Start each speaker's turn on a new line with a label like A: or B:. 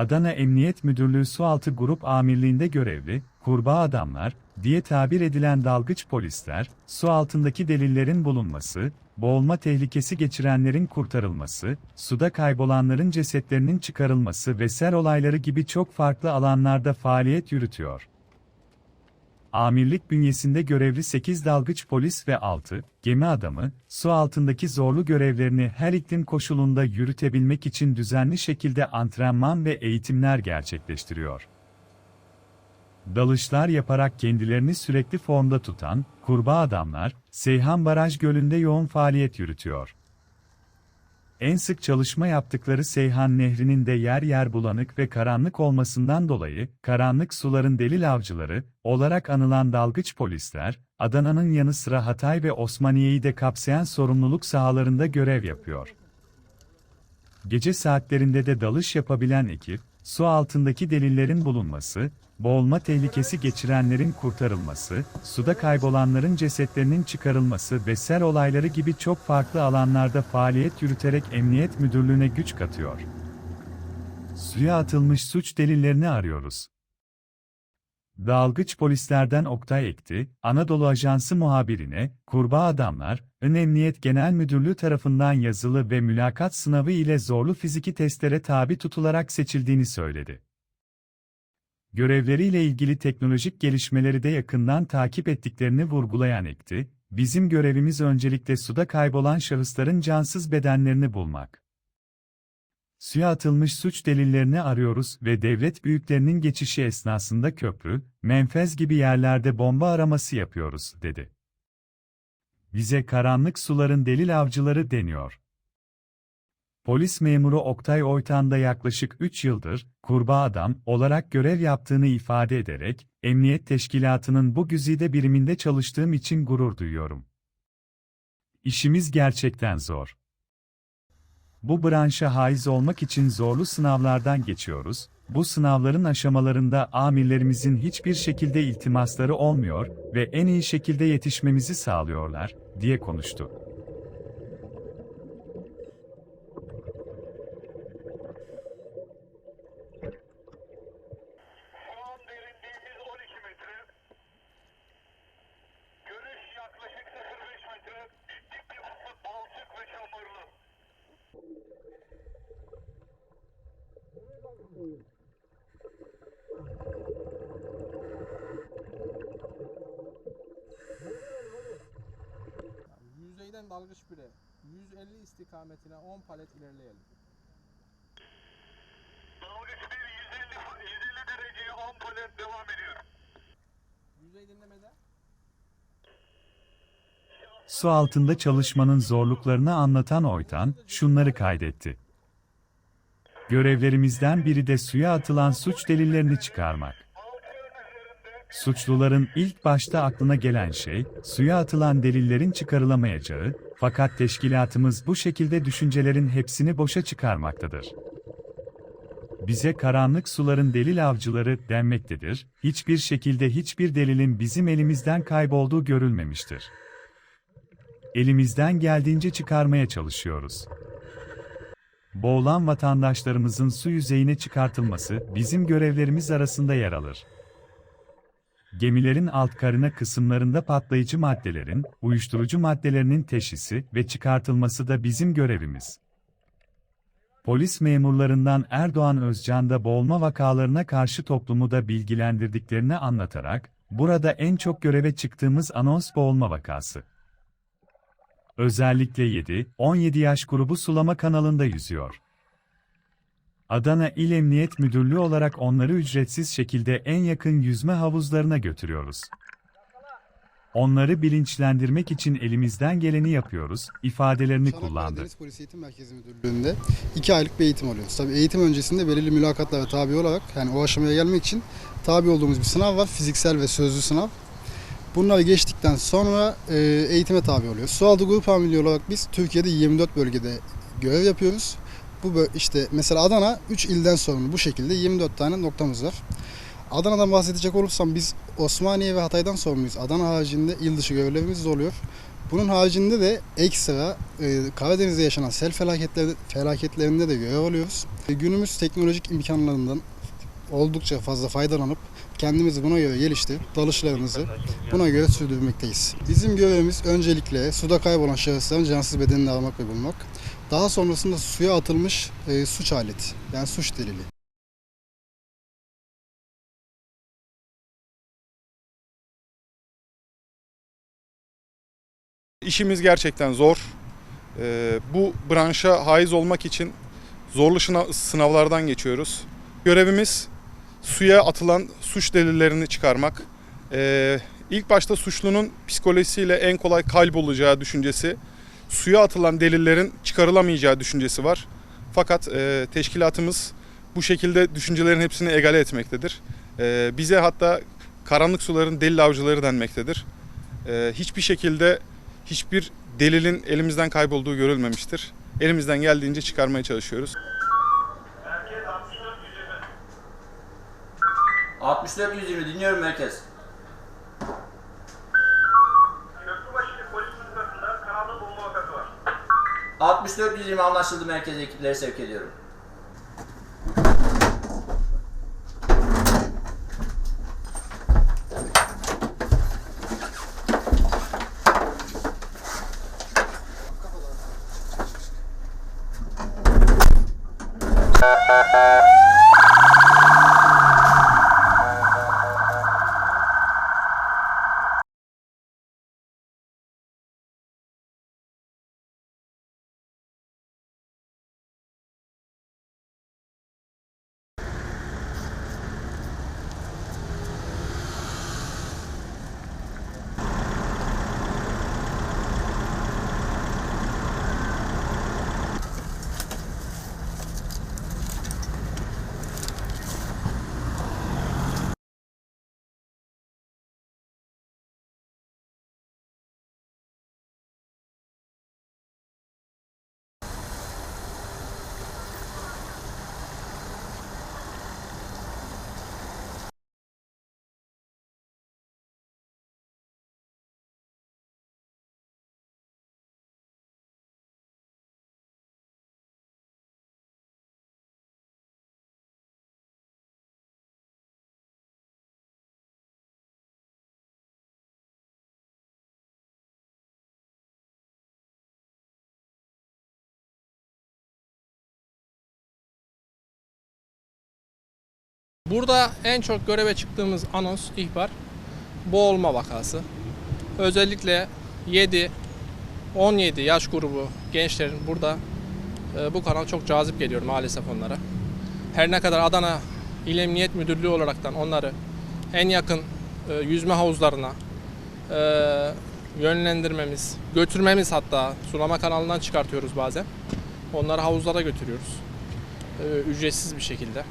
A: Adana Emniyet Müdürlüğü Sualtı Grup Amirliğinde görevli, kurbağa adamlar, diye tabir edilen dalgıç polisler, su altındaki delillerin bulunması, boğulma tehlikesi geçirenlerin kurtarılması, suda kaybolanların cesetlerinin çıkarılması ve sel olayları gibi çok farklı alanlarda faaliyet yürütüyor. Amirlik bünyesinde görevli 8 dalgıç polis ve 6 gemi adamı, su altındaki zorlu görevlerini her iklim koşulunda yürütebilmek için düzenli şekilde antrenman ve eğitimler gerçekleştiriyor. Dalışlar yaparak kendilerini sürekli formda tutan, kurbağa adamlar, Seyhan Baraj Gölü'nde yoğun faaliyet yürütüyor. En sık çalışma yaptıkları Seyhan Nehri'nin de yer yer bulanık ve karanlık olmasından dolayı, karanlık suların delil avcıları, olarak anılan dalgıç polisler, Adana'nın yanı sıra Hatay ve Osmaniye'yi de kapsayan sorumluluk sahalarında görev yapıyor. Gece saatlerinde de dalış yapabilen ekip, su altındaki delillerin bulunması, boğulma tehlikesi geçirenlerin kurtarılması, suda kaybolanların cesetlerinin çıkarılması ve sel olayları gibi çok farklı alanlarda faaliyet yürüterek Emniyet Müdürlüğü'ne güç katıyor. Suya atılmış suç delillerini arıyoruz. Dalgıç polislerden Oktay Ekti, Anadolu Ajansı muhabirine, kurbağa adamlar, Ön Emniyet Genel Müdürlüğü tarafından yazılı ve mülakat sınavı ile zorlu fiziki testlere tabi tutularak seçildiğini söyledi. Görevleriyle ilgili teknolojik gelişmeleri de yakından takip ettiklerini vurgulayan Ekti, bizim görevimiz öncelikle suda kaybolan şahısların cansız bedenlerini bulmak. Suya atılmış suç delillerini arıyoruz ve devlet büyüklerinin geçişi esnasında köprü, menfez gibi yerlerde bomba araması yapıyoruz, dedi. Bize karanlık suların delil avcıları deniyor. Polis memuru Oktay Oytan da yaklaşık 3 yıldır, kurbağa adam olarak görev yaptığını ifade ederek, Emniyet Teşkilatı'nın bu güzide biriminde çalıştığım için gurur duyuyorum. İşimiz gerçekten zor. Bu branşa haiz olmak için zorlu sınavlardan geçiyoruz. Bu sınavların aşamalarında amirlerimizin hiçbir şekilde iltimasları olmuyor ve en iyi şekilde yetişmemizi sağlıyorlar, diye konuştu.
B: Yüzeyden dalgıç bire 150 istikametine 10 palet ilerleyelim.
C: Dalgıç 1 150, 150 dereceye 10 palet devam ediyor.
B: Yüzey dinlemede
A: Su altında çalışmanın zorluklarını anlatan Oytan, şunları kaydetti. Görevlerimizden biri de suya atılan suç delillerini çıkarmak. Suçluların ilk başta aklına gelen şey, suya atılan delillerin çıkarılamayacağı, fakat teşkilatımız bu şekilde düşüncelerin hepsini boşa çıkarmaktadır. Bize karanlık suların delil avcıları denmektedir, hiçbir şekilde hiçbir delilin bizim elimizden kaybolduğu görülmemiştir. Elimizden geldiğince çıkarmaya çalışıyoruz. Boğulan vatandaşlarımızın su yüzeyine çıkartılması bizim görevlerimiz arasında yer alır. Gemilerin alt karına kısımlarında patlayıcı maddelerin, uyuşturucu maddelerinin teşhisi ve çıkartılması da bizim görevimiz. Polis memurlarından Erdoğan Özcan da boğulma vakalarına karşı toplumu da bilgilendirdiklerini anlatarak, burada en çok göreve çıktığımız anons boğulma vakası. Özellikle 7-17 yaş grubu sulama kanalında yüzüyor. Adana İl Emniyet Müdürlüğü olarak onları ücretsiz şekilde en yakın yüzme havuzlarına götürüyoruz. Onları bilinçlendirmek için elimizden geleni yapıyoruz, ifadelerini
D: Çanakkale
A: kullandı.
D: Deniz Polisi Eğitim Merkezi Müdürlüğü'nde iki aylık bir eğitim alıyoruz. Tabii eğitim öncesinde belirli mülakatlara tabi olarak yani o aşamaya gelmek için tabi olduğumuz bir sınav var. Fiziksel ve sözlü sınav. Bunları geçtikten sonra e, eğitime tabi oluyoruz. Sualtı Grup Amirliği olarak biz Türkiye'de 24 bölgede görev yapıyoruz. Bu işte mesela Adana 3 ilden sorumlu bu şekilde 24 tane noktamız var. Adana'dan bahsedecek olursam biz Osmaniye ve Hatay'dan sorumluyuz. Adana haricinde il dışı görevlerimiz oluyor. Bunun haricinde de ekstra e, Karadeniz'de yaşanan sel felaketleri, felaketlerinde de görev alıyoruz. E, günümüz teknolojik imkanlarından oldukça fazla faydalanıp kendimizi buna göre geliştirip dalışlarımızı buna göre sürdürmekteyiz. Bizim görevimiz öncelikle suda kaybolan şahısların cansız bedenini aramak ve bulmak. Daha sonrasında suya atılmış e, suç aleti yani suç delili.
E: İşimiz gerçekten zor. Ee, bu branşa haiz olmak için zorlu sınavlardan geçiyoruz. Görevimiz suya atılan suç delillerini çıkarmak. Ee, ilk başta suçlunun psikolojisiyle en kolay kaybolacağı düşüncesi, suya atılan delillerin çıkarılamayacağı düşüncesi var. Fakat e, teşkilatımız bu şekilde düşüncelerin hepsini egale etmektedir. Ee, bize hatta karanlık suların delil avcıları denmektedir. Ee, hiçbir şekilde hiçbir delilin elimizden kaybolduğu görülmemiştir. Elimizden geldiğince çıkarmaya çalışıyoruz.
C: Merkez 64 120.
F: 64 120 dinliyorum merkez. 64 120 anlaşıldı merkez ekipleri sevk ediyorum.
B: Burada en çok göreve çıktığımız anons, ihbar boğulma vakası. Özellikle 7 17 yaş grubu gençlerin burada e, bu kanal çok cazip geliyor maalesef onlara. Her ne kadar Adana İl Emniyet Müdürlüğü olaraktan onları en yakın e, yüzme havuzlarına e, yönlendirmemiz, götürmemiz hatta sulama kanalından çıkartıyoruz bazen. Onları havuzlara götürüyoruz. Ücretsiz bir şekilde.